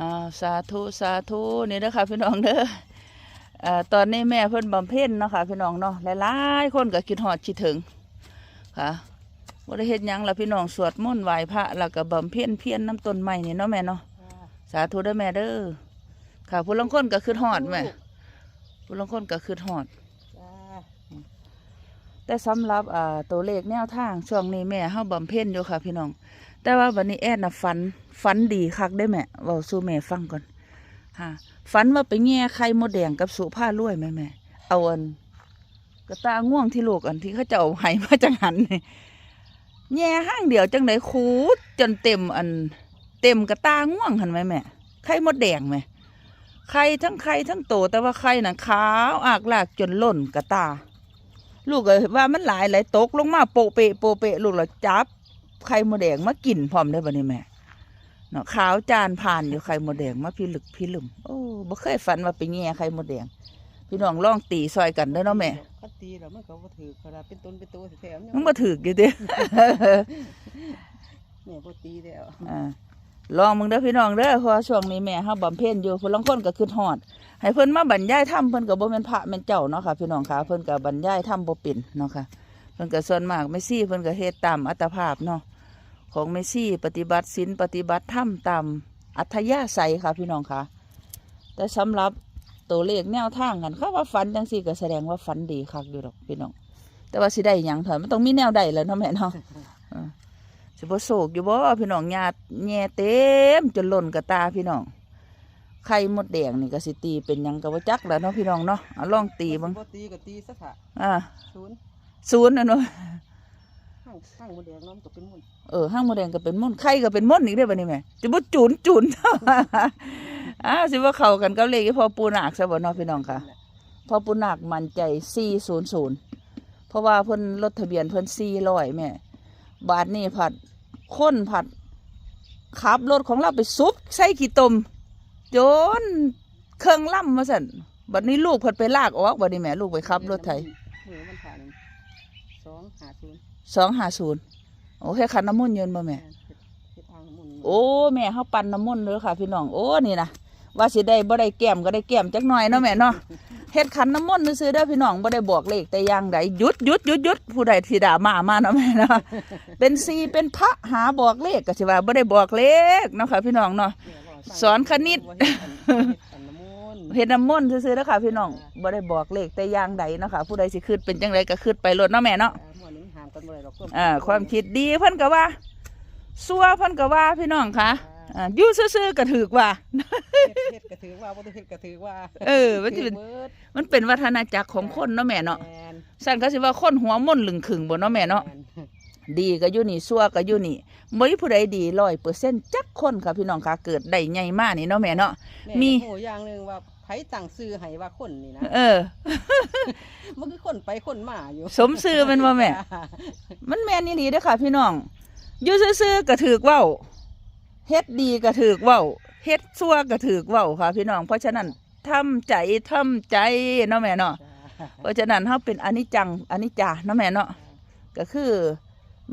อ่าสาธุสาธุนี่เด้อค่ะพี่น้องเด้ออ่าตอนนี้แม่เพิ่นบำเพ็ญเนาะค่ะพี่น้องเนาะหลายๆคนก็คิดฮอดคิดถึงค่ะบ่ได้เฮ็ดหยังล่ะพี่น้องสวดมนต์ไหว้พระแล้วก็บำเพ็ญเพียรน้ำต้นไม้นี่เนาะแม่เนาะสาธุเด้อแม่เด้อค่ะผู้ลางคนก็คิดฮอดแม่ผู้ลางคนก็คิดฮอดจ้าแต่สำหรับอ่าตัวเลขแนวทางช่วงนี้แม่เฮาบำเพ็ญอยู่ค่ะพี่น้อง แต่ว่าวันนี้แอดน่ะฝันฝันดีคักได้แม่เว้าสู่แม่ฟังก่อนฮะฝันว่าไปแง่ไข่มดแดงกับสุผ้ารวยแม่แม่เอาอันกระตาง่วงที่ลูกอันที่เขาจะเอาให้มาจังหันเนี่ยแง่ห้างเดียวจังไดขูดจนเต็มอัน เต็มกระตาง่วงหันไหมแม่ไข่มดแดงแม่ไข่ทั้งไข่ทั้งโตแต่ว่าไข่น่ะขาวอากลากจนล้นกระตา ลูกก็ว่ามันหลายหลายตกลงมาโปเปะโปเปะลูกเราจับ ไข่มดแดงมากินพร้อมได้บ่นี่แม่เนาะขาวจานผ่านอยู่ไข่มดแดงมาพี่ลึกพี่ลึมโอ้บ่เคยฝันว่าไปแง่ไข่มดแดง พี่น้องลองตีซอยกันเด้อเนาะแม่ก็ตีแล้วมันก็บ่ถือขนาดเป็นต้นเป็นตัวแถมมันบ่ถูกอยู่เด้แม่บ่ตีแล้วอ่าลองมึงเด้อพี่น้องเด้อเพราะว่าช่วงนี้แม่เฮาบำเพ็ญอยู่เพิ่นลางคนก็คิดฮอด ให้เพิ่นมาบรรยายธรรมเพิ่นก็บ่แม่นพระแม่นเจ้าเนาะค่ะ พี่น้องค่ะเพิ่นก็บรรยายธรรมบ่เป็นเนาะค่ะเพิ่นก็ส่วนมากแม่ซี่เพิ่นก็เฮ็ดตามอัตภาพเนาะ ของแม่ซี่ปฏิบัติศีลปฏิบัติธรรมตามอัธยาศัยค่ะพี่น้องค่ะ แต่สำหรับตัวเลขแนวทางกันเขาว่าฝันจังซี่ก็แสดงว่าฝันดีคักอยู่ดอกพี่น้องแต่ว่าสิได้หยังเถอะมันต้องมีแนวใดแหล้วเนาะแม่เนาะสิบ่โศกอยู่บ่พี่น้องญาติแง่เต็มจนล้นกระตาพี่น้องไข่มดแดงนี่ก็สิตีเป็นหยังก็บ่จักแหล้วเนาะพี่น้องเนาะเอาลองตีเบังบ่ตีก็ตีซะค่ะอ่าศูนย์ศูนย์นะเนาะ ข้างข้างบ่แดงน้ำตกเป็นมุ่นเออห้างมดแดงก็เป็นม่นไข่ก็เป็นม่นอีกได้อบัดนี้แม่จะบ่จูนจูนอ้าวสิว่าเข้ากันกับเลขที่พอปูนาคซะบ่เนาะพี่น้องค่ะพอปูนาคมั่นใจ400เพราะว่าเพิ่นรถทะเบียนเพิ่น400แม่บาทนี้ผัดค้นผัดขับรถของเราไปซุบใส่ขี้ตมจนเครื่องล่ำมาสั่นบัดนี้ลูกเพิ่นไปลากออกบัดนี้แม่ลูกไปขับรถไถมือมันผ่านสองหาศูนย์ สองห้าศูนย์โอ้แค่ขันน้ำมนต์เยินบ่แม่เฮ็ดเฮ็ดทางมุ่นโอ้แม่เขาปั่นน้ำมนต์เลยค่ะ พี่น้อง โอ้นี่นะว่าสิได้บ่ได้แก้มก็ได้แก้มจักหน่อยเนาะแม่เนาะเฮ็ดขันน้ำมนต์ซื้อๆเด้อพี่น้องบ่ได้บอกเลขแต่อย่างใดหยุดหยุดหยุดหยุดผู้ใดที่ด่ามามาเนาะแม่เนาะเป็นซีเป็นพระหาบอกเลขก็สิว่าบ่ได้บอกเลขเนาะค่ะ พี่น้องเนาะสอนคณิตว่าเฮ็ดอันเฮ็ดอันน้ำมนต์เฮ็ดน้ำมนต์ซื้อๆเด้อค่ะ พี่น้องบ่ได้บอกเลขแต่อย่างใดเนาะค่ะผู้ใดสิคิดเป็นจังไดก็คิดไปโลดเนาะแม่เนาะ กันบ่ได้หรอกอ่าความคิดดีเพิ่นก็ว่าซัวเพิ่นก็ว่าพี่น้องค่ะอ่าอยู่ซื่อๆก็ถูกว่าเฮ็ดเฮ็ดก็ถือว่าบ่ได้เฮ็ดก็ถือว่าเออมันสิเป็น ถือบิดมันเป็นวัฒนจักรของคนเนาะแม่เนาะแม่นสั่นก็สิว่าคนหัวม่นต์ลึงขึงบ่เนาะแม่เนาะ แม่นดีก็อยู่นี่ซัวก็อยู่นี่บ่มีผู้ใดดี100%จักคนค่ะพี่น้องค่ะเกิดได้ใหญ่มานี่เนาะแม่เนาะ แม่มีโหอย่างหนึงว่าไผตั้งชื่อให้ว่าคนนี่นะเออ มันคือคนไปคนมาอยู่ สมชื่อมันบ่แม่ มันแม่นอี่ลีเด้อค่ะ พี่น้องอยู่ซื่อๆก็ถูกเว้าเฮ็ดดีก็ถูกเว้าเฮ็ดซัวก็ถูกเว้าค่ะ พี่น้องเพราะฉะนั้นทำใจทำใจเนาะแม่เนาะเพราะฉะนั้นเฮาเป็นอนิจจังอนิจจาเนาะแม่เนาะก็คือ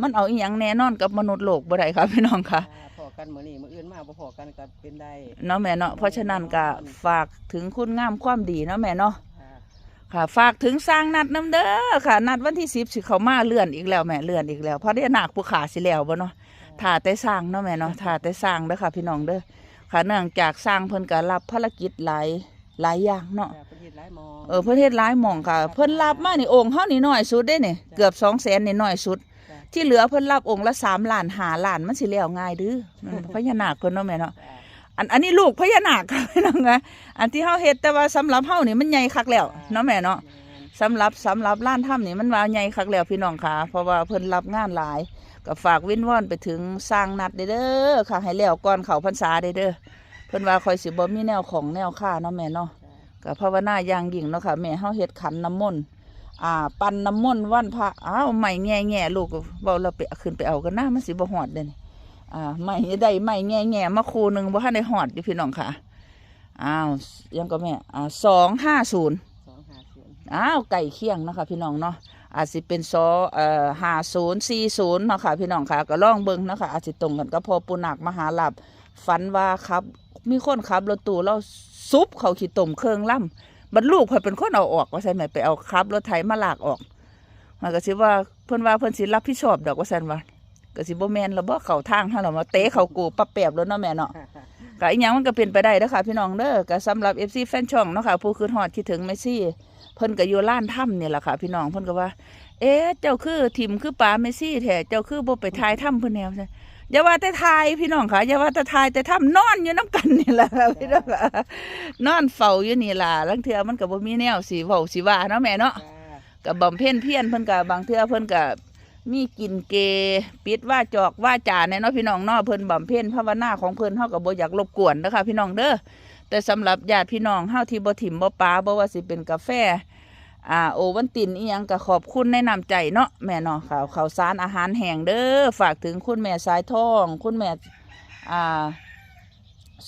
มันเอาอีหยังแน่นอนกับมนุษย์โลกบ่ได้ค่ะพี่น้องค่ะพอ กันมื้อนี้มื้ออื่นมาบ่พอกันก็เป็นได้เนาะแม่เนาะเพราะฉะนั้นก็ฝากถึงคุณงามความดีเนาะแม่เนาะอ่าค่ะ ฝากถึงสร้างนัดน้ำเด้อค่ะ นัดวันที่10สิเขามาเลื่อนอีกแล้วแม่เลื่อนอีกแล้วเพราะได้หนักผู้ขาสิแล้วบ่เนาะถ้าแต่สร้างเนาะแม่เนาะถ้าแต่สร้างเด้อค่ะ พี่น้องเด้อค่ะเนื่องจากสร้างเพิ่นก็รับภารกิจหลายหลายอย่างเนาะ จ้ะประเทศหลายหมอง เออเพื่อเทศร้ายหมองค่ะ เพิ่นรับมานี่องค์เฮานี่น้อยสุดเด้นี่เกือบสองแสนนี่น้อยสุดจ้ะ ที่เหลือเพิ่นรับองค์ละสามล้านหาล้านมันสิแล้วง่ายเดื้อมันพญานาคเพิ่นเนาะแม่เนาะจ้ะอันอันนี้ลูกพญานาคค่ะพี่น้องนะอันที่เฮาเฮ็ดแต่ว่าสำหรับเฮานี่มันใหญ่คักแล้วเนาะแม่เนาะแม่นสำหรับสำหรับล้านถ้ำนี่มันว่าใหญ่คักแล้วพี่น้องค่ะ เพราะว่าเพิ่นรับงานหลาย ก็ฝากวินวอนไปถึงสร้างนัดเด้อเด้อค่ะให้แล้วก่อนเข้าพรรษาเด้อเด้อเพิ่นว่าคอยสิบ่มีแนวของแนวค่าเนาะแม่เนาะจ้ะก็ภาวนาอย่างยิ่งเนาะค่ะแม่เฮาเฮ็ดขันน้ำมนต์ อ่า ปั่นน้ำมนต์วันพระอ้าวไม่แง่แง่ลูกเว้าเราไปขึ้นไปเอากันนะมันสิบ่ฮอดเด้นี่อ่าไม่ได้ไม่แง่แง่มาคูหนึงบ่ทันได้ฮอดอยู่พี่น้องค่ะอ้าวยังก็แม่อ่า250สองห้าศูนย์อ้าวไก่เคียงเนาะค่ะพี่น้องเนาะอาจสิเป็นซอเอ่อ5040เนาะค่ะพี่น้องค่ะก็ลองเบิ่งเนาะค่ะอาจสิตรงกันกับพ่อปูนักมหาลาภฝันว่าครับ มีคนขับรถตู้เราซุปเขาขี้ตมเครื่องล่ำ บัดลูกเพิ่นเป็นคนเอาออกว่าซั่นแหมไปเอาขับรถไถมาลากออกมันก็สิว่าเพิ่นว่าเพิ่นสิรับผิดชอบดอกว่าซั่นว่าก็สิบ่แม่นแล้วบ่เข้าทางเฮาแล้วมาเตะเข้ากูปับแปบแล้วเนาะแม่เนาะก็อีหยังมันก็เป็นไปได้เด้อค่ะพี่น้องเด้อก็สำหรับ FC แฟนช่องเนาะค่ะผู้คืนฮอดคิดถึงเมซี่เพิ่นก็อยู่ล้านถ้ำนี่แหละค่ะ พี่น้องเพิ่นก็ว่า เอ๊ะเจ้าคือทิมคือป๋าเมซี่แท้เจ้าคือบ่ไปทายถ้ำเพิ่นแนวใช่ อย่าว่าแต่ทายพี่น้องค่ะอย่าว่าแต่ทายแต่ถ้ำนอนอยู่น้ำกันนี่แหละค่ะพี่น้องค่ะนอนเฝ้าอยู่นี่ล่ะลางเทื่อมันก็บ่มีแนวสิเว้าสิว่าเนาะแม่เนาะจ้ากับบำเพ็ญเพียรเพิ่นกับบางเทื่อเพิ่นกับมีกินเกปิดว่าจอกว่าจาแน่เนาะพี่น้องเนาะเพิ่นบำเพ็ญภาวนาของเพิ่นเฮาก็บ่อยากรบกวนนะคะพี่น้องเด้อแต่สำหรับญาติพี่น้องเฮาที่บ่ถิ่มบ่ปาบ่ว่าสิเป็นกาแฟ อ่าโอวันตินอียังก็ขอบคุณในน้ำใจเนาะแม่เนาะข่าวข่าวสารอาหารแห้งเด้อฝากถึงคุณแม่สายทอง คุณแม่อ่า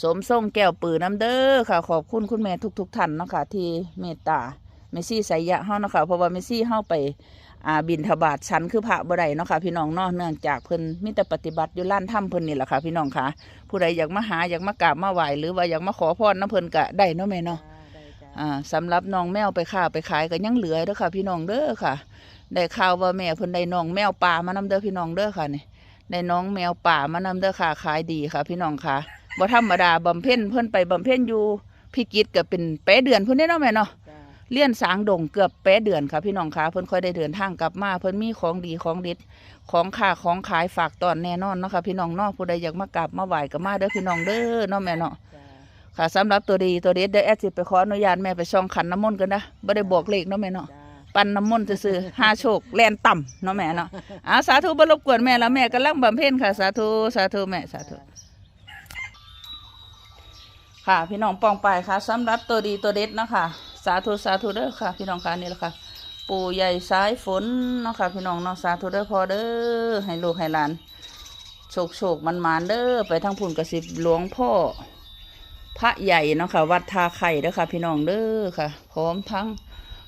สมทรงแก้วปือน้ำเด้อค่ะ ขอบคุณคุณแม่ทุกๆท่านเนาะค่ะที่เมตตาเมซี่ใส่ยะเฮาเนาะค่ะเพราะว่าเมซี่เฮาไปอ่าบินทบาทชั้นคือพระบ่ได้เนาะค่ะพี่น้องเนาะเนื่องจากเพิ่นมีแต่ปฏิบัติอยู่ล้านถ้ำเพิ่นนี่แหละค่ะพี่น้องค่ะ ผู้ใดอยากมาหาอยากมากราบมาไหว้หรือว่าอยากมาขอพรน้ำเพิ่นก็ได้เนาะแม่เนาะ อ่าสำหรับน้องแมวไปค้าไปขายก็ยังเหลือเด้อค่ะ พี่น้องเด้อค่ะ ได้ข่าวว่าแม่เพิ่นได้น้องแมวป่ามานำเด้อพี่น้องเด้อค่ะนี่ได้น้องแมวป่ามานำเด้อค่ะขายดีค่ะ พี่น้องค่ะบ่ธรรมดาบำเพ็ญเพิ่นไปบำเพ็ญอยู่พิกิตก็เป็นแปดเดือนพุ่นเด้เนาะแม่เนาะจ้าเลี้ยนสางดงเกือบแปดเดือนค่ะพี่น้องคะเพิ่นค่อยได้เดินทางกลับมาเพิ่นมีของดีของเด็ดของค่าของขายฝากตอนแน่นอนเนาะค่ะพี่น้องเนาะผู้ใดอยากมากราบมาไหว้ก็มาเด้อพี่น้องเด้อเนาะแม่เนาะจ้า ค่ะสำหรับตัวดีตัวเด็ดเดี๋ยวแอดสิไปขออนุญาตแม่ไปช่องขันน้ำมนต์กันนะบ่ได้บอกเลขเนาะแม่เนาะ จ้าปันน้ำมนต์ซื่อๆห้าโชคแลนต่ำเนาะแม่เนาะอาสาธุบ่รบกวนแม่แล้วแม่กำลังบำเพ็ญค่ะ สาธุสาธุแม่สาธุ ค่ะ พี่น้องปองไปายค่ะสำหรับตัวดีตัวเด็ดเนาะค่ะสาธุสาธุเด้อค่ะ พี่น้องค่ะนี่แหละค่ะ ปู่ใหญ่สายฝนเนาะค่ะ พี่น้องเนาะสาธุเด้อพอเด้อให้ลูกให้หลานโชคโชคมันมานๆเด้อไปทั้งพุ่นกระสิบหลวงพ่อ พระใหญ่เนาะค่ะ วัดทาไข่เด้อค่ะ พี่น้องเด้อค่ะพร้อมทั้ง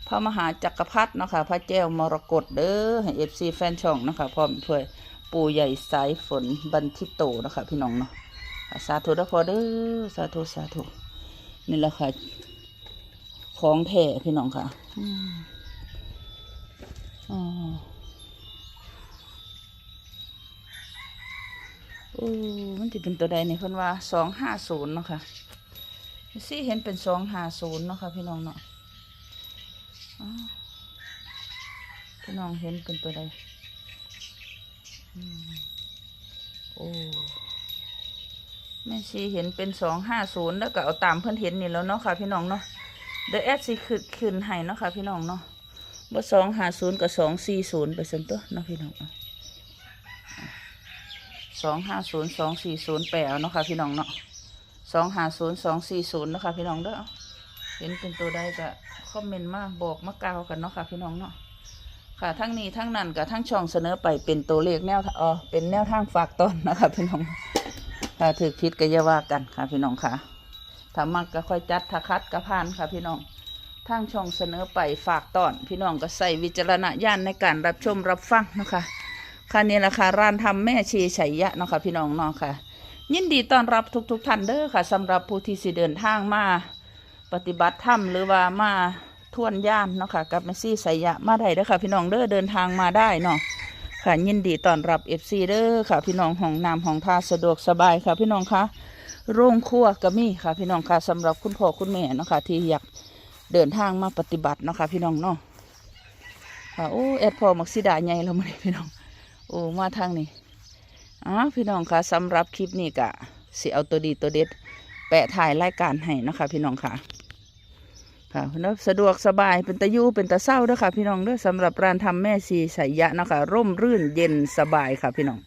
พระมหาจักรพรรดิเนาะค่ะ พระแก้วมรกตเด้อเอฟซีแฟนช่องเนาะค่ะพร้อมด้วยปู่ใหญ่สายฝนบันทิโตเนาะค่ะ พี่น้องเนาะสาธุเด้อพอเด้อสาธุสาธุนี่แหละค่ะ ของแท้พี่น้องค่ะอืมอ๋อโอ้มันจะเป็นตัวใดในี่เพิ่นว่าสองห้าศูนย์เนาะค่ะ ซี่เห็นเป็นสองห้าศูนย์เนาะค่ะพี่น้องเนาะพี่น้องเห็นเป็นตัวใดโอ้แม่ชีเห็นเป็นสองห้าศูนย์แล้วก็เอาตามเพื่อนเห็นนี่แล้วเนาะค่ะพี่น้องเนาะเดยวแอดสิขึ้นขึ้นให้เนาะค่ะพี่น้องเนาะว่าสองห้าศูนย์กับสองสี่ศูนย์ไปสันตัวเนาะพี่น้องสองห้าศูนย์สองสี่ศูนย์แปดเนาะค่ะพี่น้องเนาะ สองห้าศูนย์สองสี่ศูนย์นะคะพี่น้องเด้อเห็นเป็นตัวใดก็คอมเมนต์มาบอกมากาวกันเนาะค่ะพี่น้องเนาะค่ะทั้งนี้ทั้งนั้นกับทั้งช่องเสนอไปเป็นตัวเลขแนวเออเป็นแนวทางฝากต้นนะคะพี่น้องถ้าถือพิษก็อย่าว่ากันค่ะพี่น้องค่ะถ้ามักก็ค่อยจัดถ้าคัดก็ผ่านค่ะพี่น้องทางช่องเสนอไปฝากตอนพี่น้องก็ใส่วิจารณญาณในการรับชมรับฟังนะคะค่ะนี่แหละค่ะร้านทำแม่ชีชัยยะเนาะค่ะพี่น้องเนาะค่ะ ยินดีต้อนรับทุกๆทท่านเด้อค่ะสำหรับผู้ที่สิเดินทางมาปฏิบัติธรรมหรือว่ามาท่วนย่านเนาะค่ะกับแม่ชีชัยยะมาได้เด้อค่ะ พี่น้องเด้อเดินทางมาได้เนาะค่ะยินดีต้อนรับเอฟซีเด้อค่ะ พี่น้องห้องน้ำห้องท่าสะดวกสบายค่ะ พี่น้องคะโรงครัวก็มีค่ะ พี่น้องค่ะสำหรับคุณพ่อคุณแม่เนาะค่ะที่อยากเดินทางมาปฏิบัติเนาะค่ะ พี่น้องเนาะค่ะโอ้แอดพอมักสิดาใหญ่แล้วมาเลยพี่น้องโอ้มาทางนี้ อ๋อพี่น้องคะสำหรับคลิปนี้กะสิเอาตัวดีตัวเด็ด แปะถ่ายรายการให้นะคะพี่น้องค่ะค่ะเนาะสะดวกสบายเป็นตะยูเป็นตะเศร้าด้อค่ะ พี่น้องด้อสำหรับร้านทำแม่ซีใสยะนะคะ ร่มรื่นเย็นสบายค่ะพี่น้อง